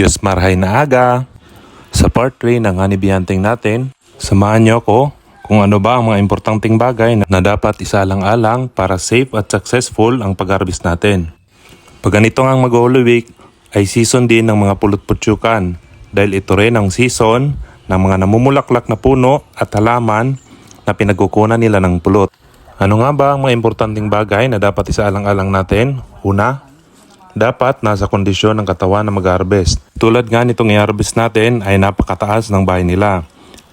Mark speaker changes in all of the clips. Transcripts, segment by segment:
Speaker 1: Diyos marhay na aga. Sa part 3 ng hanibiyanting natin, samahan niyo ako kung ano ba ang mga importanteng bagay na dapat isalang-alang para safe at successful ang pag-harvest natin. Pag ganito ang mag-Holy Week, ay season din ng mga pulot-putsukan dahil ito rin ang season ng mga namumulaklak na puno at halaman na pinagkukunan nila ng pulot. Ano nga ba ang mga importanteng bagay na dapat isaalang-alang natin? Una, dapat nasa kondisyon ng katawan na mag-harvest. Tulad nga nitong i-harvest natin ay napakataas ng bahay nila.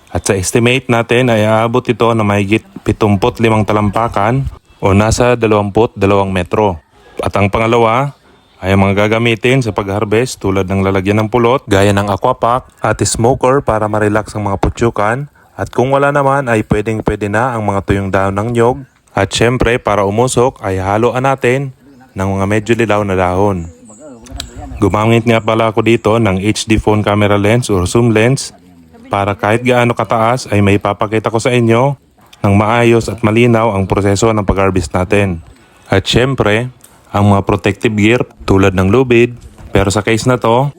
Speaker 1: At sa estimate natin ay aabot ito na mahigit 75 talampakan o nasa 22 metro. At ang pangalawa ay ang mga gagamitin sa pag-harvest tulad ng lalagyan ng pulot, gaya ng aquapack at smoker para ma-relax ang mga putsukan. At kung wala naman ay pwedeng pwede na ang mga tuyong dahon ng nyog. At syempre para umusok ay haluan natin ng mga medyo lilaw na dahon. Gumamit nga pala ako dito ng HD phone camera lens or zoom lens para kahit gaano kataas ay may papakita ko sa inyo ng maayos at malinaw ang proseso ng pag-harvest natin. At syempre, ang mga protective gear tulad ng lubid. Pero sa case na to,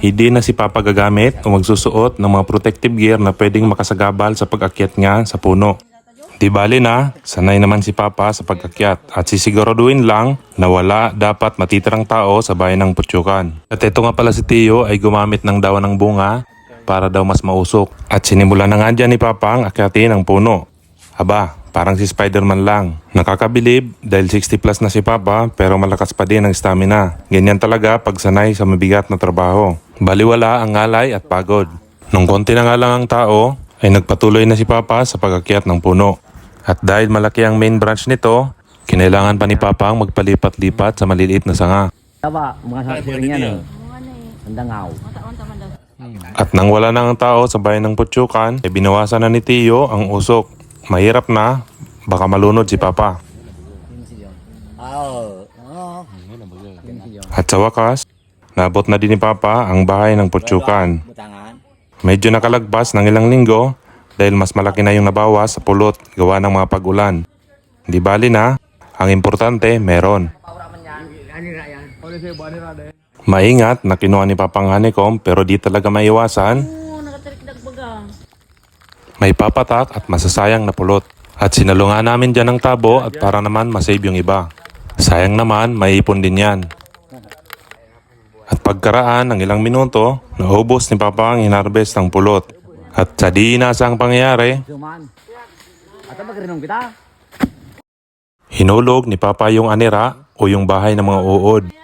Speaker 1: hindi na si Papa gagamit o magsusuot ng mga protective gear na pwedeng makasagabal sa pag-akyat nga sa puno. Di bali na, sanay naman si Papa sa pag-akyat at sisiguraduhin lang na wala dapat matitirang tao sa bayan ng Putsukan. At ito nga pala si Tio ay gumamit ng dawa ng bunga para daw mas mausok. At sinimula na nga dyan ni Papa ang akyatin ng puno. Aba, parang si Spider-Man lang. Nakakabilib dahil 60 plus na si Papa pero malakas pa din ang stamina. Ganyan talaga pag sanay sa mabigat na trabaho. Baliwala ang ngalay at pagod. Nung konti na nga lang ang tao, ay nagpatuloy na si Papa sa pagakyat ng puno. At dahil malaki ang main branch nito, kinailangan pa ni Papa ang magpalipat-lipat sa maliliit na sanga.
Speaker 2: Taba, mga sasiring yan eh. Sandangaw.
Speaker 1: At nang wala na ang tao sa bayan ng Putsukan, ay binawasan na ni Tio ang usok. Mahirap na, baka malunod si Papa. At sa wakas, nabot na din ni Papa ang bahay ng Putsukan. Medyo nakalagpas ng ilang linggo dahil mas malaki na yung nabawas sa pulot gawa ng mga pag-ulan. Di bali na, ang importante meron. Maingat na kinuha ni Papang Honeycomb pero di talaga maiwasan, may papatak at masasayang na pulot. At sinalungan namin dyan ng tabo at para naman masave yung iba. Sayang naman, maiipon din yan. At pagkaraan ng ilang minuto, naubos ni Papa ang hinarvest ng pulot. At sa di inasang pangyayari, hinulog ni Papa yung anira o yung bahay ng mga uod.